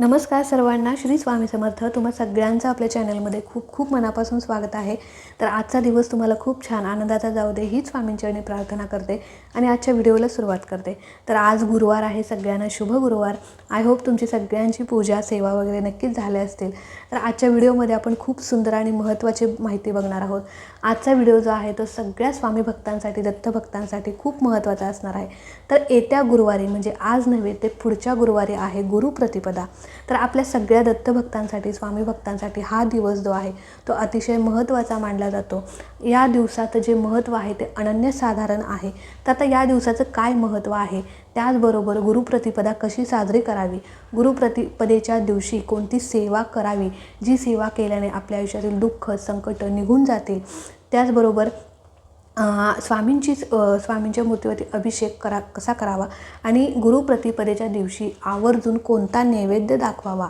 नमस्कार सर्वांना श्री स्वामी समर्थ. तुम्हा सगळ्यांचं आपल्या चॅनलमध्ये खूप खूप मनापासून स्वागत आहे. तर आजचा दिवस तुम्हाला खूप छान आनंदाचा जाऊ दे हीच स्वामींच्याने प्रार्थना करते आणि आजच्या व्हिडिओला सुरुवात करते. तर आज गुरुवार आहे सगळ्यांना शुभ गुरुवार. आय होप तुमची सगळ्यांची पूजा सेवा वगैरे नक्कीच झाल्या असतील. तर आजच्या व्हिडिओमध्ये आपण खूप सुंदर आणि महत्त्वाची माहिती बघणार आहोत. आजचा व्हिडिओ जो आहे तो सगळ्या स्वामी भक्तांसाठी दत्तभक्तांसाठी खूप महत्त्वाचा असणार आहे. तर येत्या गुरुवारी म्हणजे आज नव्हे ते पुढच्या गुरुवारी आहे गुरुप्रतिपदा तर आपल्या सगळ्या दत्तभक्तांसाठी स्वामी भक्तांसाठी हा दिवस जो आहे तो अतिशय महत्त्वाचा मानला जातो. या दिवसाचं जे महत्त्व आहे ते अनन्यसाधारण आहे. तर आता या दिवसाचं काय महत्त्व आहे? त्याचबरोबर गुरुप्रतिपदा कशी साजरी करावी? गुरुप्रतिपदेच्या दिवशी कोणती सेवा करावी? जी सेवा केल्याने आपल्या आयुष्यातील दुःख संकट निघून जातील. त्याचबरोबर स्वामींचीच स्वामींच्या मूर्तीवरती अभिषेक करा कसा करावा? आणि गुरुप्रतिपदेच्या दिवशी आवर्जून कोणता नैवेद्य दाखवावा?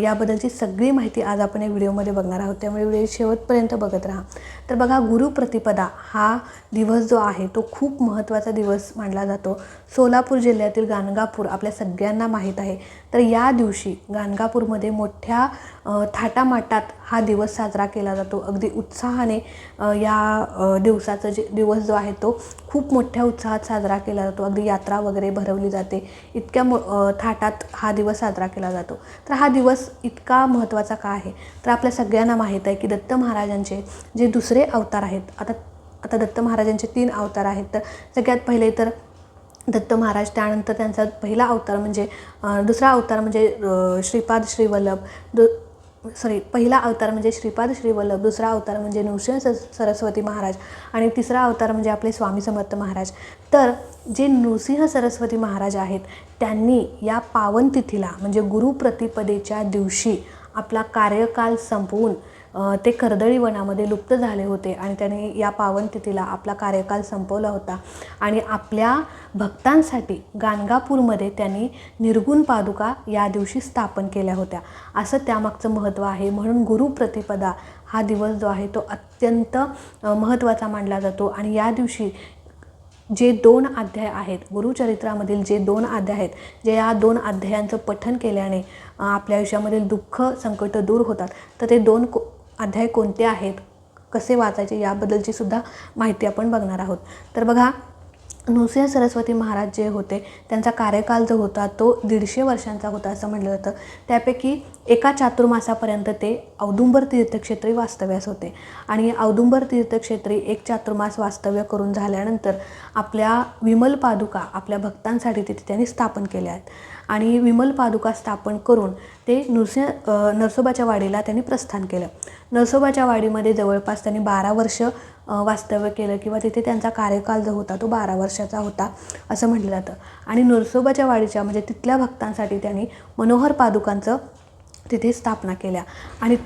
याबद्दलची सगळी माहिती आज आपण या व्हिडिओमध्ये बघणार आहोत. त्यामुळे व्हिडिओ शेवटपर्यंत बघत राहा. तर बघा गुरुप्रतिपदा हा दिवस जो आहे तो खूप महत्त्वाचा दिवस मानला जातो. सोलापूर जिल्ह्यातील गाणगापूर आपल्या सगळ्यांना माहीत आहे. तर या दिवशी गाणगापूरमध्ये मोठ्या थाटामाटात हा दिवस साजरा केला जातो. अगदी उत्साहाने या दिवसाचं जे दिवस जो आहे तो खूप मोठ्या उत्साहात साजरा केला जातो. अगदी यात्रा वगैरे भरवली जाते. इतक्या मो थाटात हा दिवस साजरा केला जातो. तर हा दिवस इतका महत्त्वाचा का आहे? तर आपल्या सगळ्यांना माहीत आहे की दत्त महाराजांचे जे दुसरे अवतार आहेत आता आता दत्त महाराजांचे तीन अवतार आहेत तर सगळ्यात पहिले तर दत्त महाराज त्यानंतर त्यांचा पहिला अवतार म्हणजे दुसरा अवतार म्हणजे श्रीपाद श्रीवल्लभ दु सॉरी पहिला अवतार म्हणजे श्रीपाद श्रीवल्लभ दुसरा अवतार म्हणजे नृसिंह स सरस्वती महाराज आणि तिसरा अवतार म्हणजे आपले स्वामी समर्थ महाराज. तर जे नृसिंह सरस्वती महाराज आहेत त्यांनी या पावन तिथीला म्हणजे गुरुप्रतिपदेच्या दिवशी आपला कार्यकाल संपवून ते कर्दळी वनामध्ये लुप्त झाले होते आणि त्याने या पावनतिथीला आपला कार्यकाल संपवला होता. आणि आपल्या भक्तांसाठी गाणगापूरमध्ये त्यांनी निर्गुण पादुका या दिवशी स्थापन केल्या होत्या. असं त्यामागचं महत्त्व आहे. म्हणून गुरुप्रतिपदा हा दिवस जो आहे तो अत्यंत महत्त्वाचा मानला जातो. आणि या दिवशी जे दोन अध्याय आहेत गुरुचरित्रामधील जे दोन अध्याय आहेत जे या दोन अध्यायांचं पठन केल्याने आपल्या आयुष्यामधील दुःख संकट दूर होतात. तर ते दोन को अध्याय कोणते आहेत? कसे वाचायचे? याबद्दलची सुद्धा माहिती आपण बघणार आहोत. तर बघा नृसिंह सरस्वती महाराज जे होते त्यांचा कार्यकाल जो होता तो दीडशे वर्षांचा होता असं म्हटलं जातं. त्यापैकी एका चातुर्मासापर्यंत ते औदुंबर तीर्थक्षेत्री वास्तव्यास होते. आणि औदुंबर तीर्थक्षेत्री एक चातुर्मास वास्तव्य करून झाल्यानंतर आपल्या विमल पादुका आपल्या भक्तांसाठी तिथे त्यांनी स्थापन केल्या आहेत. आणि विमल पादुका स्थापन करून ते नृसिंह नरसोबाच्या वाडीला त्यांनी प्रस्थान केलं. नरसोबाच्या वाडीमध्ये जवळपास त्यांनी बारा वर्ष वास्तव्य केलं किंवा तिथे त्यांचा कार्यकाल जो होता तो बारा वर्षाचा होता असं म्हटलं जातं. आणि नरसोबाच्या वाडीच्या म्हणजे तिथल्या भक्तांसाठी त्यांनी मनोहर पादुकांचं तिथे स्थापना केल्या. आणि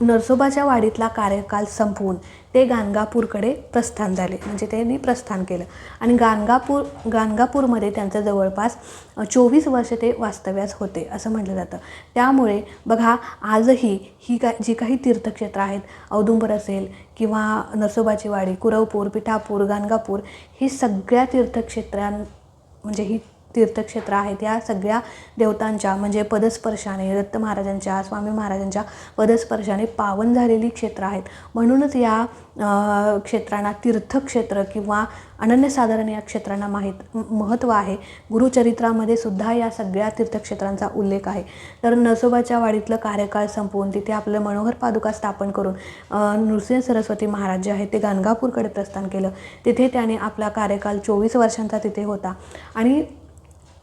नरसोबाच्या वाडीतला कार्यकाल संपवून ते गाणगापूरकडे प्रस्थान झाले. म्हणजे त्यांनी प्रस्थान केलं. आणि गाणगापूर गाणगापूरमध्ये त्यांचं जवळपास चोवीस वर्ष ते वास्तव्यास होते असं म्हटलं जातं. त्यामुळे बघा आजही ही का जी काही तीर्थक्षेत्र आहेत औदुंबर असेल किंवा नरसोबाची वाडी कुरवपूर पिठापूर गाणगापूर ही सगळ्या तीर्थक्षेत्रां म्हणजे ही तीर्थक्षेत्र आहेत या सगळ्या देवतांच्या म्हणजे पदस्पर्शाने दत्त महाराजांच्या स्वामी महाराजांच्या पदस्पर्शाने पावन झालेली क्षेत्र आहेत. म्हणूनच या क्षेत्रांना तीर्थक्षेत्र किंवा अनन्यसाधारण या क्षेत्रांना माहीत महत्त्व आहे. गुरुचरित्रामध्ये सुद्धा या सगळ्या तीर्थक्षेत्रांचा उल्लेख आहे. तर नसोबाच्या वाडीतलं कार्यकाळ संपवून तिथे आपलं मनोहर पादुका स्थापन करून नृसिंह सरस्वती महाराज जे आहेत ते गाणगापूरकडे प्रस्थान केलं. तिथे त्याने आपला कार्यकाल चोवीस वर्षांचा तिथे होता. आणि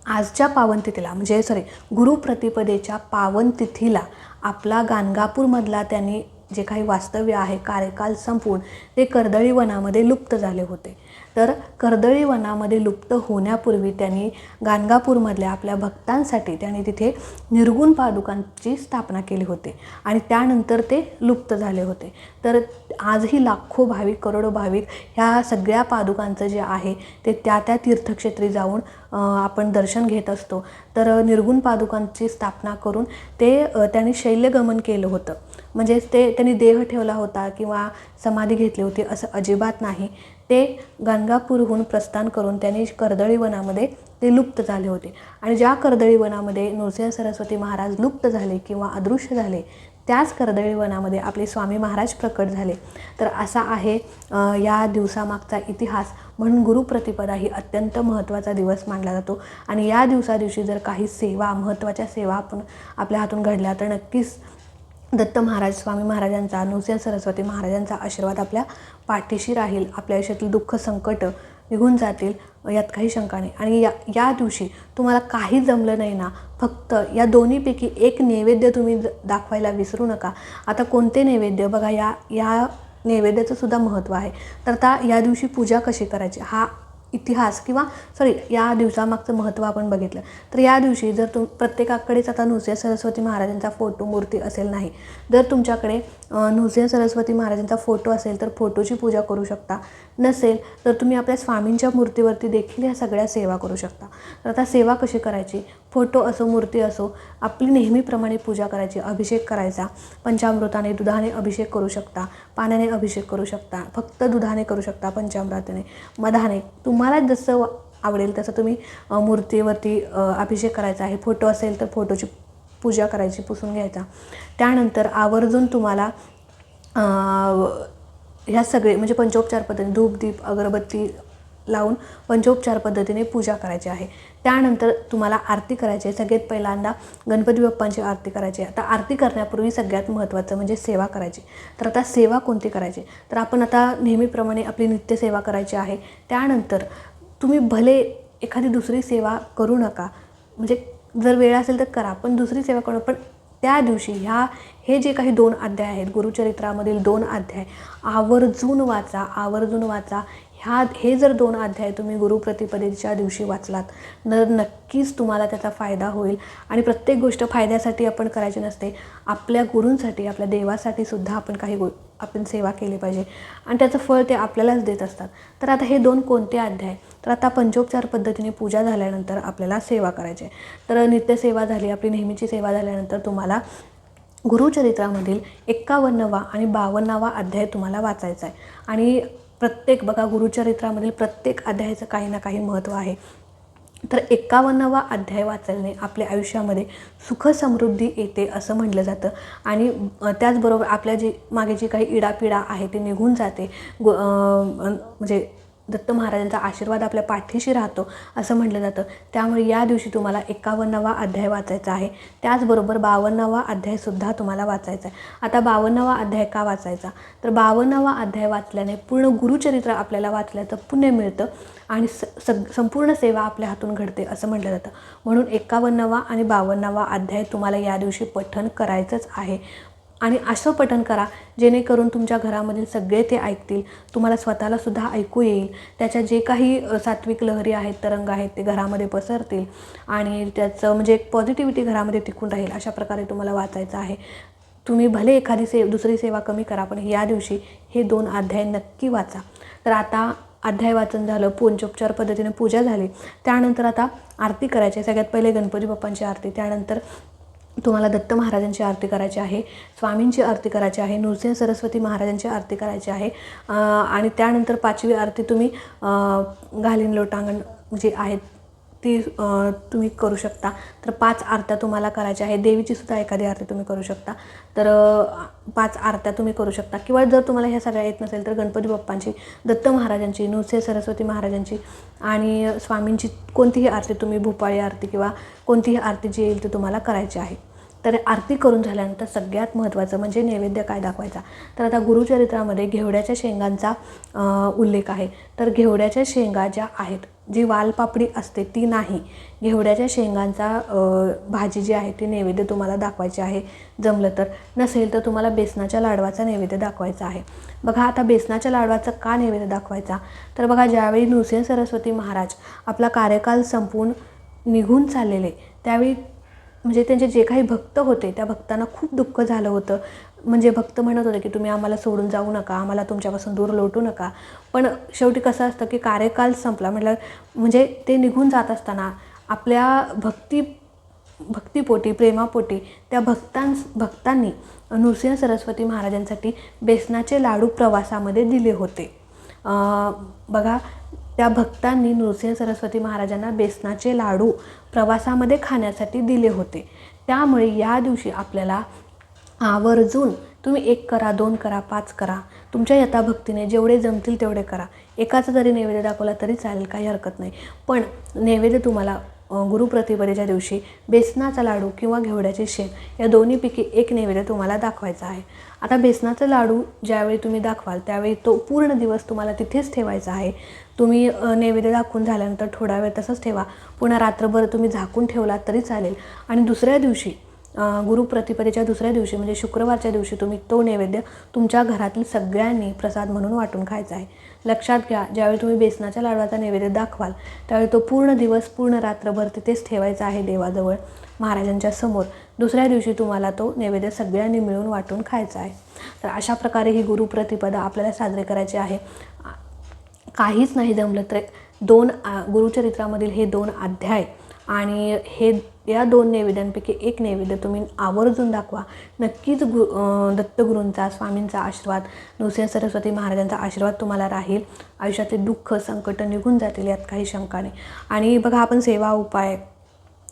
आजच्या पावनतिथीला म्हणजे सॉरी गुरुप्रतिपदेच्या पावनतिथीला आपला गाणगापूरमधला त्यांनी जे काही वास्तव्य आहे कार्यकाल संपवून ते कर्दळी वनामध्ये लुप्त झाले होते. तर कर्दळी वनामध्ये लुप्त होण्यापूर्वी त्यांनी गाणगापूरमधल्या आपल्या भक्तांसाठी त्यांनी तिथे निर्गुण पादुकांची स्थापना केली होती. आणि त्यानंतर ते लुप्त झाले होते. तर आजही लाखो भाविक करोडो भाविक ह्या सगळ्या पादुकांचं जे आहे ते त्या त्या तीर्थक्षेत्री जाऊन आपण दर्शन घेत असतो. तर निर्गुण पादुकांची स्थापना करून ते त्यांनी शैल्यगमन केलं होतं. म्हणजेच ते त्यांनी देह ठेवला होता किंवा समाधी घेतली होती असं अजिबात नाही. ते गाणगापूरहून प्रस्थान करून त्यांनी कर्दळी वनामध्ये ते लुप्त झाले होते. आणि ज्या कर्दळी वनामध्ये नृसिंह सरस्वती महाराज लुप्त झाले किंवा अदृश्य झाले त्याच कर्दळी वनामध्ये आपले स्वामी महाराज प्रकट झाले. तर असा आहे या दिवसामागचा इतिहास. म्हणून गुरुप्रतिपदा ही अत्यंत महत्त्वाचा दिवस मानला जातो. आणि या दिवसा दिवशी जर काही सेवा महत्त्वाच्या सेवा आपण आपल्या हातून घडल्या तर नक्कीच दत्त महाराज स्वामी महाराजांचा नृसिंह सरस्वती महाराजांचा आशीर्वाद आपल्या पाठीशी राहील. आपल्या आयुष्यातील दुःख संकट निघून जातील यात काही शंका नाही. आणि या या दिवशी तुम्हाला काही जमलं नाही ना फक्त या दोन्हीपैकी एक नैवेद्य तुम्ही ज- दाखवायला विसरू नका. आता कोणते नैवेद्य? बघा या या नैवेद्याचं सुद्धा महत्त्व आहे. तर आता या दिवशी पूजा कशी करायची? हा इतिहास किंवा सॉरी या दिवसामागचं महत्त्व आपण बघितलं. तर या दिवशी जर तुम प्रत्येकाकडेच आता नृसिंह सरस्वती महाराजांचा फोटो मूर्ती असेल नाही जर तुमच्याकडे नृसिंह सरस्वती महाराजांचा फोटो असेल तर फोटोची पूजा करू शकता. नसेल तर तुम्ही आपल्या स्वामींच्या मूर्तीवरती देखील ह्या सगळ्या सेवा करू शकता. तर आता सेवा कशी करायची? फोटो असो मूर्ती असो आपली नेहमीप्रमाणे पूजा करायची अभिषेक करायचा. पंचामृताने दुधाने अभिषेक करू शकता पाण्याने अभिषेक करू शकता फक्त दुधाने करू शकता पंचामृताने. मधाने तुम्हाला जसं आवडेल तसं तुम्ही मूर्तीवरती अभिषेक करायचा आहे. फोटो असेल तर फोटोची पूजा करायची पुसून घ्यायचा. त्यानंतर आवर्जून तुम्हाला ह्या सगळे म्हणजे पंचोपचार पद्धतीने धूप दीप अगरबत्ती लावून पंचोपचार पद्धतीने पूजा करायची आहे. त्यानंतर तुम्हाला आरती करायची आहे. सगळ्यात पहिल्यांदा गणपती बाप्पांची आरती करायची आहे. आता आरती करण्यापूर्वी सगळ्यात महत्त्वाचं म्हणजे सेवा करायची. तर आता सेवा कोणती करायची? तर आपण आता नेहमीप्रमाणे आपली नित्यसेवा करायची आहे. त्यानंतर तुम्ही भले एखादी दुसरी सेवा करू नका म्हणजे जर वेळ असेल तर करा पण दुसरी सेवा करू पण त्या दिवशी ह्या हे जे काही दोन अध्याय आहेत गुरुचरित्रामधील दोन अध्याय आवर्जून वाचा आवर्जून वाचा. ह्या हे जर दोन अध्याय तुम्ही गुरुप्रतिपदेच्या दिवशी वाचलात तर नक्कीच तुम्हाला त्याचा फायदा होईल. आणि प्रत्येक गोष्ट फायद्यासाठी आपण करायची नसते. आपल्या गुरूंसाठी आपल्या देवासाठी सुद्धा आपण काही गो आपण सेवा केली पाहिजे. आणि त्याचं फळ ते आपल्यालाच देत असतात. तर आता हे दोन कोणते अध्याय? तर आता पंचोपचार पद्धतीने पूजा झाल्यानंतर आपल्याला सेवा करायची आहे. तर नित्यसेवा झाली आपली नेहमीची सेवा झाल्यानंतर तुम्हाला गुरुचरित्रामधील एक्कावन्नवा आणि बावन्नावा अध्याय तुम्हाला वाचायचा आहे. आणि प्रत्येक बघा गुरुचरित्रामधील प्रत्येक अध्यायाचं काही ना काही महत्त्व आहे. तर एक्कावन्नावा अध्याय वाचल्याने आपल्या आयुष्यामध्ये सुख समृद्धी येते असं म्हटलं जातं. आणि त्याचबरोबर आपल्या जे मागे जी काही इडापिडा आहे ती निघून जाते. गो म्हणजे दत्त महाराजांचा आशीर्वाद आपल्या पाठीशी राहतो असं म्हटलं जातं. त्यामुळे या दिवशी तुम्हाला एकावन्नावा अध्याय वाचायचा आहे. त्याचबरोबर बावन्नावा अध्यायसुद्धा तुम्हाला वाचायचा आहे. आता बावन्नावा अध्याय का वाचायचा? तर बावन्नावा अध्याय वाचल्याने पूर्ण गुरुचरित्र आपल्याला वाचल्याचं पुण्य मिळतं आणि स सग संपूर्ण सेवा आपल्या हातून घडते असं म्हटलं जातं. म्हणून एकावन्नावा आणि बावन्नावा अध्याय तुम्हाला या दिवशी पठण करायचंच आहे. आणि असं पठण करा. जेणेकरून तुमच्या घरामधील सगळे ते ऐकतील. तुम्हाला स्वतःला सुद्धा ऐकू येईल. त्याच्या जे काही सात्विक लहरी आहेत तरंग आहेत ते घरामध्ये पसरतील. आणि त्याचं म्हणजे एक पॉझिटिव्हिटी घरामध्ये टिकून राहील अशा प्रकारे तुम्हाला वाचायचं आहे. तुम्ही भले एखादी से दुसरी सेवा कमी करा पण या दिवशी हे दोन अध्याय नक्की वाचा. तर आता अध्याय वाचन झालं पंचोपचार पद्धतीने पूजा झाली. त्यानंतर आता आरती करायची आहे. सगळ्यात पहिले गणपती बाप्पांची आरती त्यानंतर तुम्हाला दत्त महाराजांची आरती करायची आहे स्वामींची आरती करायची आहे नृसिंह सरस्वती महाराजांची आरती करायची आहे आणि त्यानंतर पाचवी आरती तुम्ही घालीन लोटांगण जी आहेत ती तुम्ही करू शकता. तर पाच आरत्या तुम्हाला करायच्या आहे. देवीची सुद्धा एखादी आरती तुम्ही करू शकता. तर पाच आरत्या तुम्ही करू शकता. किंवा जर तुम्हाला ह्या सगळ्या येत नसेल तर गणपती बाप्पांची दत्त महाराजांची नृसिंह सरस्वती महाराजांची आणि स्वामींची कोणतीही आरती तुम्ही भूपाळी आरती किंवा कोणतीही आरती जी येईल ती तुम्हाला करायची आहे. तर आरती करून झाल्यानंतर सगळ्यात महत्त्वाचं म्हणजे नैवेद्य काय दाखवायचा? तर आता गुरुचरित्रामध्ये घेवड्याच्या शेंगांचा उल्लेख आहे. तर घेवड्याच्या शेंगा ज्या आहेत जी वालपापडी असते ती नाही. घेवड्याच्या शेंगांचा भाजी जी आहे ती नैवेद्य तुम्हाला दाखवायची आहे. जमलं तर. नसेल तर तुम्हाला बेसनाच्या लाडवाचा नैवेद्य दाखवायचा आहे. बघा आता बेसनाच्या लाडवाचा का नैवेद्य दाखवायचा? तर बघा ज्यावेळी नृसिंह सरस्वती महाराज आपला कार्यकाल संपवून निघून चाललेले त्यावेळी म्हणजे त्यांचे जे काही भक्त होते त्या भक्तांना खूप दुःख झालं होतं. म्हणजे भक्त म्हणत होते की तुम्ही आम्हाला सोडून जाऊ नका आम्हाला तुमच्यापासून दूर लोटू नका. पण शेवटी कसं असतं की कार्यकाल संपला म्हटलं म्हणजे ते निघून जात असताना आपल्या भक्ती भक्तीपोटी प्रेमापोटी त्या भक्तां भक्तांनी नृसिंह सरस्वती महाराजांसाठी बेसनाचे लाडू प्रवासामध्ये दिले होते. बघा त्या भक्तांनी नृसिंह सरस्वती महाराजांना बेसनाचे लाडू प्रवासामध्ये खाण्यासाठी दिले होते. त्यामुळे या दिवशी आपल्याला आवर्जून तुम्ही एक करा दोन करा पाच करा. तुमच्या यथाभक्तीने जेवढे जमतील तेवढे करा. एकाचा जरी नैवेद्य दाखवला तरी चालेल काही हरकत नाही. पण नैवेद्य तुम्हाला गुरुप्रतिपदेच्या दिवशी बेसनाचा लाडू किंवा घेवड्याचे शेण या दोन्हीपैकी एक नैवेद्य तुम्हाला दाखवायचा आहे. आता बेसनाचा लाडू ज्यावेळी तुम्ही दाखवाल त्यावेळी तो पूर्ण दिवस तुम्हाला तिथेच ठेवायचा आहे. तुम्ही नैवेद्य दाखवून झाल्यानंतर थोडा वेळ तसंच ठेवा. पुन्हा रात्रभर तुम्ही झाकून ठेवलात तरी चालेल. आणि दुसऱ्या दिवशी गुरुप्रतिपदेच्या दुसऱ्या दिवशी म्हणजे शुक्रवारच्या दिवशी तुम्ही तो नैवेद्य तुमच्या घरातील सगळ्यांनी प्रसाद म्हणून वाटून खायचा आहे. लक्षात घ्या ज्यावेळी तुम्ही बेसनाच्या लाडवाचा नैवेद्य दाखवाल त्यावेळी तो पूर्ण दिवस पूर्ण रात्रभर तिथेच ठेवायचा आहे देवाजवळ महाराजांच्या समोर. दुसऱ्या दिवशी तुम्हाला तो नैवेद्य सगळ्यांनी मिळून वाटून खायचा आहे. तर अशा प्रकारे ही गुरुप्रतिपदा आपल्याला साजरी करायची आहे. काहीच नाही जमलं तर दोन गुरुचरित्रामधील हे दोन अध्याय आणि हे या दोन नैवेद्यांपैकी एक नैवेद्य तुम्ही आवर्जून दाखवा. नक्कीच गु दत्तगुरूंचा स्वामींचा आशीर्वाद नृसिंह सरस्वती महाराजांचा आशीर्वाद तुम्हाला राहील. आयुष्यातले दुःख संकट निघून जातील यात काही शंका नाही. आणि बघा आपण सेवा उपाय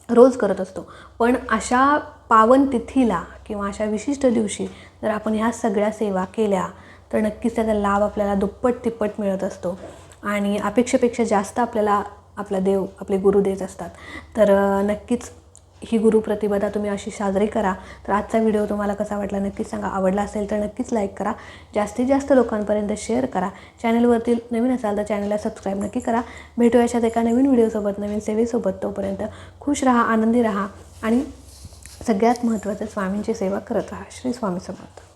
रोज करत असतो. पण अशा पावन तिथीला किंवा अशा विशिष्ट दिवशी जर आपण ह्या सगळ्या सेवा केल्या तर नक्कीच त्याचा लाभ आपल्याला दुप्पट तिप्पट मिळत असतो. आणि अपेक्षेपेक्षा जास्त आपल्याला आपला देव आपले गुरु देत असतात. तर नक्कीच ही गुरुप्रतिपदा तुम्ही अशी साजरी करा. तर आजचा व्हिडिओ तुम्हाला कसा वाटला नक्कीच सांगा. आवडला असेल तर नक्कीच लाईक करा. जास्तीत जास्त लोकांपर्यंत शेअर करा. चॅनलवरती नवीन असाल तर चॅनलला सबस्क्राईब नक्की करा. भेटू अशाच एका नवीन व्हिडिओसोबत नवीन सेवेसोबत. तोपर्यंत खुश राहा आनंदी राहा आणि सगळ्यात महत्त्वाचं स्वामींची सेवा करत राहा. श्री स्वामी समर्थ.